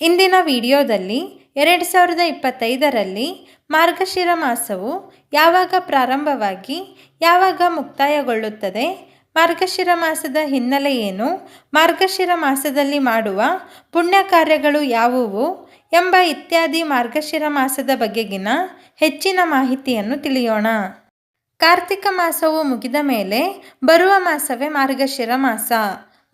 ಇಂದಿನ ವಿಡಿಯೋದಲ್ಲಿ ಎರಡು ಸಾವಿರದ ಇಪ್ಪತ್ತೈದರಲ್ಲಿ ಮಾರ್ಗಶಿರ ಮಾಸವು ಯಾವಾಗ ಪ್ರಾರಂಭವಾಗಿ ಯಾವಾಗ ಮುಕ್ತಾಯಗೊಳ್ಳುತ್ತದೆ, ಮಾರ್ಗಶಿರ ಮಾಸದ ಹಿನ್ನೆಲೆ ಏನು, ಮಾರ್ಗಶಿರ ಮಾಸದಲ್ಲಿ ಮಾಡುವ ಪುಣ್ಯ ಕಾರ್ಯಗಳು ಯಾವುವು ಎಂಬ ಇತ್ಯಾದಿ ಮಾರ್ಗಶಿರ ಮಾಸದ ಬಗೆಗಿನ ಹೆಚ್ಚಿನ ಮಾಹಿತಿಯನ್ನು ತಿಳಿಯೋಣ. ಕಾರ್ತಿಕ ಮಾಸವು ಮುಗಿದ ಮೇಲೆ ಬರುವ ಮಾಸವೇ ಮಾರ್ಗಶಿರ ಮಾಸ.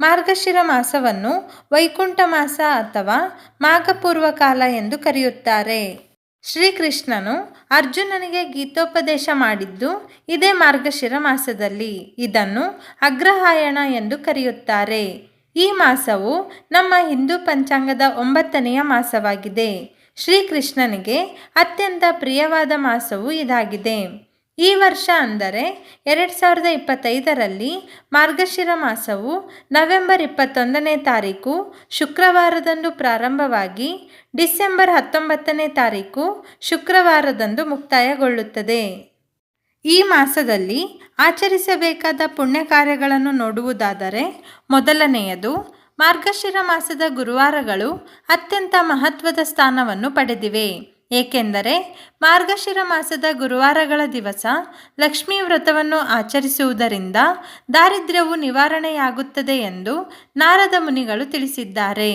ಮಾರ್ಗಶಿರ ಮಾಸವನ್ನು ವೈಕುಂಠ ಮಾಸ ಅಥವಾ ಮಾಘಪೂರ್ವ ಕಾಲ ಎಂದು ಕರೆಯುತ್ತಾರೆ. ಶ್ರೀಕೃಷ್ಣನು ಅರ್ಜುನನಿಗೆ ಗೀತೋಪದೇಶ ಮಾಡಿದ್ದು ಇದೇ ಮಾರ್ಗಶಿರ ಮಾಸದಲ್ಲಿ. ಇದನ್ನು ಅಗ್ರಹಾಯಣ ಎಂದು ಕರೆಯುತ್ತಾರೆ. ಈ ಮಾಸವು ನಮ್ಮ ಹಿಂದೂ ಪಂಚಾಂಗದ ಒಂಬತ್ತನೆಯ ಮಾಸವಾಗಿದೆ. ಶ್ರೀಕೃಷ್ಣನಿಗೆ ಅತ್ಯಂತ ಪ್ರಿಯವಾದ ಮಾಸವು ಇದಾಗಿದೆ. ಈ ವರ್ಷ ಅಂದರೆ ಎರಡು ಸಾವಿರದ ಇಪ್ಪತ್ತೈದರಲ್ಲಿ ಮಾರ್ಗಶಿರ ಮಾಸವು ನವೆಂಬರ್ ಇಪ್ಪತ್ತೊಂದನೇ ತಾರೀಕು, ಶುಕ್ರವಾರದಂದು ಪ್ರಾರಂಭವಾಗಿ ಡಿಸೆಂಬರ್ ಹತ್ತೊಂಬತ್ತನೇ ತಾರೀಕು ಶುಕ್ರವಾರದಂದು ಮುಕ್ತಾಯಗೊಳ್ಳುತ್ತದೆ. ಈ ಮಾಸದಲ್ಲಿ ಆಚರಿಸಬೇಕಾದ ಪುಣ್ಯ ಕಾರ್ಯಗಳನ್ನು ನೋಡುವುದಾದರೆ ಮೊದಲನೆಯದು, ಮಾರ್ಗಶಿರ ಮಾಸದ ಗುರುವಾರಗಳು ಅತ್ಯಂತ ಮಹತ್ವದ ಸ್ಥಾನವನ್ನು ಪಡೆದಿವೆ. ಏಕೆಂದರೆ ಮಾರ್ಗಶಿರ ಮಾಸದ ಗುರುವಾರಗಳ ದಿವಸ ಲಕ್ಷ್ಮೀ ವ್ರತವನ್ನು ಆಚರಿಸುವುದರಿಂದ ದಾರಿದ್ರ್ಯವು ನಿವಾರಣೆಯಾಗುತ್ತದೆ ಎಂದು ನಾರದ ಮುನಿಗಳು ತಿಳಿಸಿದ್ದಾರೆ.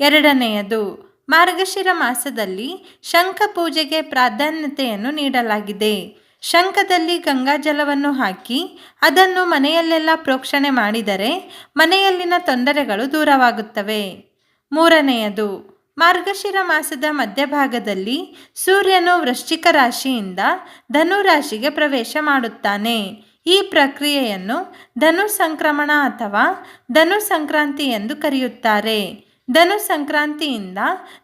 ಎರಡನೆಯದು, ಮಾರ್ಗಶಿರ ಮಾಸದಲ್ಲಿ ಶಂಖ ಪೂಜೆಗೆ ಪ್ರಾಧಾನ್ಯತೆಯನ್ನು ನೀಡಲಾಗಿದೆ. ಶಂಖದಲ್ಲಿ ಗಂಗಾಜಲವನ್ನು ಹಾಕಿ ಅದನ್ನು ಮನೆಯಲ್ಲೆಲ್ಲ ಪ್ರೋಕ್ಷಣೆ ಮಾಡಿದರೆ ಮನೆಯಲ್ಲಿನ ತೊಂದರೆಗಳು ದೂರವಾಗುತ್ತವೆ. ಮೂರನೆಯದು ಮಾರ್ಗಶಿರ ಮಾಸದ ಮಧ್ಯಭಾಗದಲ್ಲಿ ಸೂರ್ಯನು ವೃಶ್ಚಿಕ ರಾಶಿಯಿಂದ ಧನು ರಾಶಿಗೆ ಪ್ರವೇಶ ಮಾಡುತ್ತಾನೆ. ಈ ಪ್ರಕ್ರಿಯೆಯನ್ನು ಧನು ಸಂಕ್ರಮಣ ಅಥವಾ ಧನು ಸಂಕ್ರಾಂತಿ ಎಂದು ಕರೆಯುತ್ತಾರೆ. ಧನು ಸಂಕ್ರಾಂತಿಯಿಂದ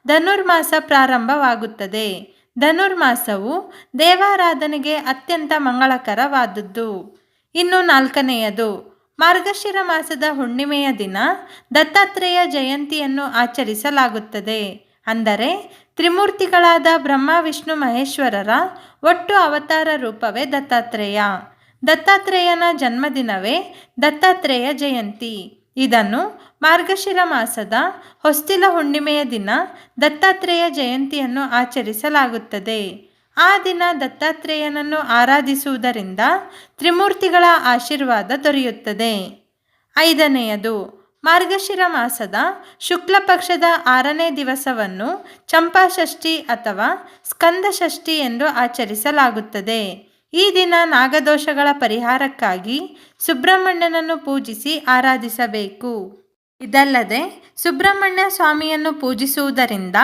ಧನುರ್ಮಾಸ ಪ್ರಾರಂಭವಾಗುತ್ತದೆ. ಧನುರ್ಮಾಸವು ದೇವಾರಾಧನೆಗೆ ಅತ್ಯಂತ ಮಂಗಳಕರವಾದದ್ದು. ಇನ್ನು ನಾಲ್ಕನೆಯದು ಮಾರ್ಗಶಿರ ಮಾಸದ ಹುಣ್ಣಿಮೆಯ ದಿನ ದತ್ತಾತ್ರೇಯ ಜಯಂತಿಯನ್ನು ಆಚರಿಸಲಾಗುತ್ತದೆ. ಅಂದರೆ ತ್ರಿಮೂರ್ತಿಗಳಾದ ಬ್ರಹ್ಮ, ವಿಷ್ಣು, ಮಹೇಶ್ವರರ ಒಟ್ಟು ಅವತಾರ ರೂಪವೇ ದತ್ತಾತ್ರೇಯ. ದತ್ತಾತ್ರೇಯನ ಜನ್ಮದಿನವೇ ದತ್ತಾತ್ರೇಯ ಜಯಂತಿ. ಇದನ್ನು ಮಾರ್ಗಶಿರ ಮಾಸದ ಹೊಸ್ತಿಲ ಹುಣ್ಣಿಮೆಯ ದಿನ ದತ್ತಾತ್ರೇಯ ಜಯಂತಿಯನ್ನು ಆಚರಿಸಲಾಗುತ್ತದೆ. ಆ ದಿನ ದತ್ತಾತ್ರೇಯನನ್ನು ಆರಾಧಿಸುವುದರಿಂದ ತ್ರಿಮೂರ್ತಿಗಳ ಆಶೀರ್ವಾದ ದೊರೆಯುತ್ತದೆ. ಐದನೆಯದು, ಮಾರ್ಗಶಿರ ಮಾಸದ ಶುಕ್ಲ ಪಕ್ಷದ ಆರನೇ ದಿವಸವನ್ನು ಚಂಪಾಷಷ್ಠಿ ಅಥವಾ ಸ್ಕಂದಷಷ್ಠಿ ಎಂದು ಆಚರಿಸಲಾಗುತ್ತದೆ. ಈ ದಿನ ನಾಗದೋಷಗಳ ಪರಿಹಾರಕ್ಕಾಗಿ ಸುಬ್ರಹ್ಮಣ್ಯನನ್ನು ಪೂಜಿಸಿ ಆರಾಧಿಸಬೇಕು. ಇದಲ್ಲದೆ ಸುಬ್ರಹ್ಮಣ್ಯ ಸ್ವಾಮಿಯನ್ನು ಪೂಜಿಸುವುದರಿಂದ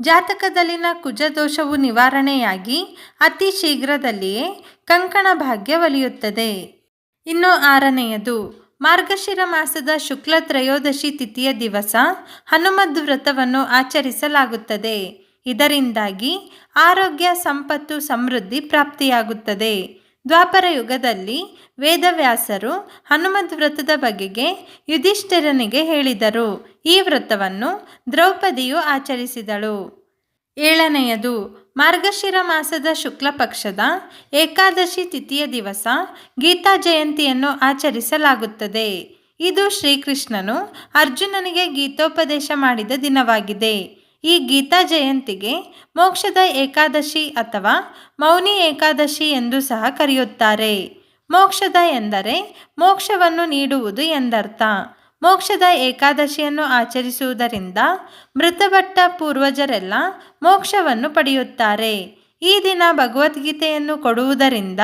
ಜಾತಕದಲ್ಲಿನ ಕುಜದೋಷವು ನಿವಾರಣೆಯಾಗಿ ಅತಿ ಶೀಘ್ರದಲ್ಲಿಯೇ ಕಂಕಣ ಭಾಗ್ಯ ಒಲಿಯುತ್ತದೆ. ಇನ್ನು ಆರನೆಯದು, ಮಾರ್ಗಶಿರ ಮಾಸದ ಶುಕ್ಲ ತ್ರಯೋದಶಿ ತಿಥಿಯ ದಿವಸ ಹನುಮದ್ ವ್ರತವನ್ನು ಆಚರಿಸಲಾಗುತ್ತದೆ. ಇದರಿಂದಾಗಿ ಆರೋಗ್ಯ, ಸಂಪತ್ತು, ಸಮೃದ್ಧಿ ಪ್ರಾಪ್ತಿಯಾಗುತ್ತದೆ. ದ್ವಾಪರ ಯುಗದಲ್ಲಿ ವೇದವ್ಯಾಸರು ಹನುಮದ್ ವ್ರತದ ಬಗೆಗೆ ಯುಧಿಷ್ಠಿರನಿಗೆ ಹೇಳಿದರು. ಈ ವ್ರತವನ್ನು ದ್ರೌಪದಿಯು ಆಚರಿಸಿದಳು. ಏಳನೆಯದು, ಮಾರ್ಗಶಿರ ಮಾಸದ ಶುಕ್ಲ ಪಕ್ಷದ ಏಕಾದಶಿ ತಿಥಿಯ ದಿವಸ ಗೀತಾ ಜಯಂತಿಯನ್ನು ಆಚರಿಸಲಾಗುತ್ತದೆ. ಇದು ಶ್ರೀಕೃಷ್ಣನು ಅರ್ಜುನನಿಗೆ ಗೀತೋಪದೇಶ ಮಾಡಿದ ದಿನವಾಗಿದೆ. ಈ ಗೀತಾ ಜಯಂತಿಗೆ ಮೋಕ್ಷದ ಏಕಾದಶಿ ಅಥವಾ ಮೌನಿ ಏಕಾದಶಿ ಎಂದು ಸಹ ಕರೆಯುತ್ತಾರೆ. ಮೋಕ್ಷದ ಎಂದರೆ ಮೋಕ್ಷವನ್ನು ನೀಡುವುದು ಎಂದರ್ಥ. ಮೋಕ್ಷದ ಏಕಾದಶಿಯನ್ನು ಆಚರಿಸುವುದರಿಂದ ಮೃತಪಟ್ಟ ಪೂರ್ವಜರೆಲ್ಲ ಮೋಕ್ಷವನ್ನು ಪಡೆಯುತ್ತಾರೆ. ಈ ದಿನ ಭಗವದ್ಗೀತೆಯನ್ನು ಕೊಡುವುದರಿಂದ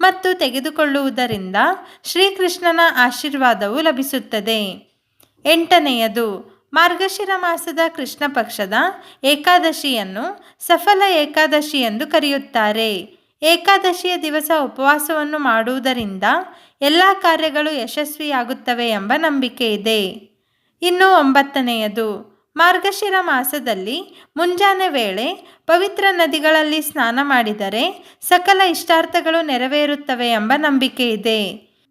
ಮತ್ತು ತೆಗೆದುಕೊಳ್ಳುವುದರಿಂದ ಶ್ರೀಕೃಷ್ಣನ ಆಶೀರ್ವಾದವು ಲಭಿಸುತ್ತದೆ. ಎಂಟನೆಯದು ಮಾರ್ಗಶಿರ ಮಾಸದ ಕೃಷ್ಣ ಪಕ್ಷದ ಏಕಾದಶಿಯನ್ನು ಸಫಲ ಏಕಾದಶಿ ಎಂದು ಕರೆಯುತ್ತಾರೆ. ಏಕಾದಶಿಯ ದಿವಸ ಉಪವಾಸವನ್ನು ಮಾಡುವುದರಿಂದ ಎಲ್ಲ ಕಾರ್ಯಗಳು ಯಶಸ್ವಿಯಾಗುತ್ತವೆ ಎಂಬ ನಂಬಿಕೆ ಇದೆ. ಇನ್ನು ಒಂಬತ್ತನೆಯದು, ಮಾರ್ಗಶಿರ ಮಾಸದಲ್ಲಿ ಮುಂಜಾನೆ ವೇಳೆ ಪವಿತ್ರ ನದಿಗಳಲ್ಲಿ ಸ್ನಾನ ಮಾಡಿದರೆ ಸಕಲ ಇಷ್ಟಾರ್ಥಗಳು ನೆರವೇರುತ್ತವೆ ಎಂಬ ನಂಬಿಕೆ ಇದೆ.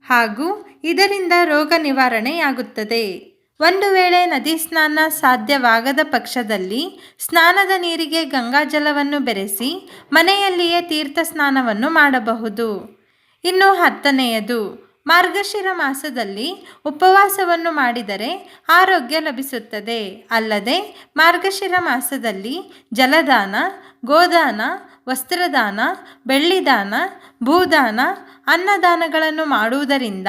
ಹಾಗೂ ಇದರಿಂದ ರೋಗ ನಿವಾರಣೆಯಾಗುತ್ತದೆ. ಒಂದು ವೇಳೆ ನದಿ ಸ್ನಾನ ಸಾಧ್ಯವಾಗದ ಪಕ್ಷದಲ್ಲಿ ಸ್ನಾನದ ನೀರಿಗೆ ಗಂಗಾಜಲವನ್ನು ಬೆರೆಸಿ ಮನೆಯಲ್ಲಿಯೇ ತೀರ್ಥ ಸ್ನಾನವನ್ನು ಮಾಡಬಹುದು. ಇನ್ನು ಹತ್ತನೆಯದು, ಮಾರ್ಗಶಿರ ಮಾಸದಲ್ಲಿ ಉಪವಾಸವನ್ನು ಮಾಡಿದರೆ ಆರೋಗ್ಯ ಲಭಿಸುತ್ತದೆ. ಅಲ್ಲದೆ ಮಾರ್ಗಶಿರ ಮಾಸದಲ್ಲಿ ಜಲದಾನ, ಗೋದಾನ, ವಸ್ತ್ರದಾನ, ಬೆಳ್ಳಿದಾನ, ಭೂದಾನ, ಅನ್ನದಾನಗಳನ್ನು ಮಾಡುವುದರಿಂದ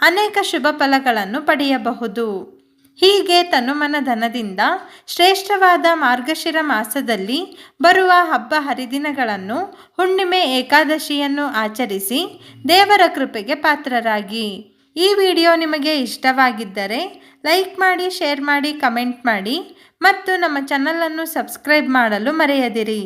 ಅನೇಕ ಶುಭ ಫಲಗಳನ್ನು ಪಡೆಯಬಹುದು. ಹೀಗೆ ತನುಮನಧನದಿಂದ ಶ್ರೇಷ್ಠವಾದ ಮಾರ್ಗಶಿರ ಮಾಸದಲ್ಲಿ ಬರುವ ಹಬ್ಬ ಹರಿದಿನಗಳನ್ನು ಹುಣ್ಣಿಮೆ ಏಕಾದಶಿಯನ್ನು ಆಚರಿಸಿ ದೇವರ ಕೃಪೆಗೆ ಪಾತ್ರರಾಗಿ. ಈ ವಿಡಿಯೋ ನಿಮಗೆ ಇಷ್ಟವಾಗಿದ್ದರೆ ಲೈಕ್ ಮಾಡಿ, ಶೇರ್ ಮಾಡಿ, ಕಮೆಂಟ್ ಮಾಡಿ ಮತ್ತು ನಮ್ಮ ಚಾನಲನ್ನು ಸಬ್ಸ್ಕ್ರೈಬ್ ಮಾಡಲು ಮರೆಯದಿರಿ.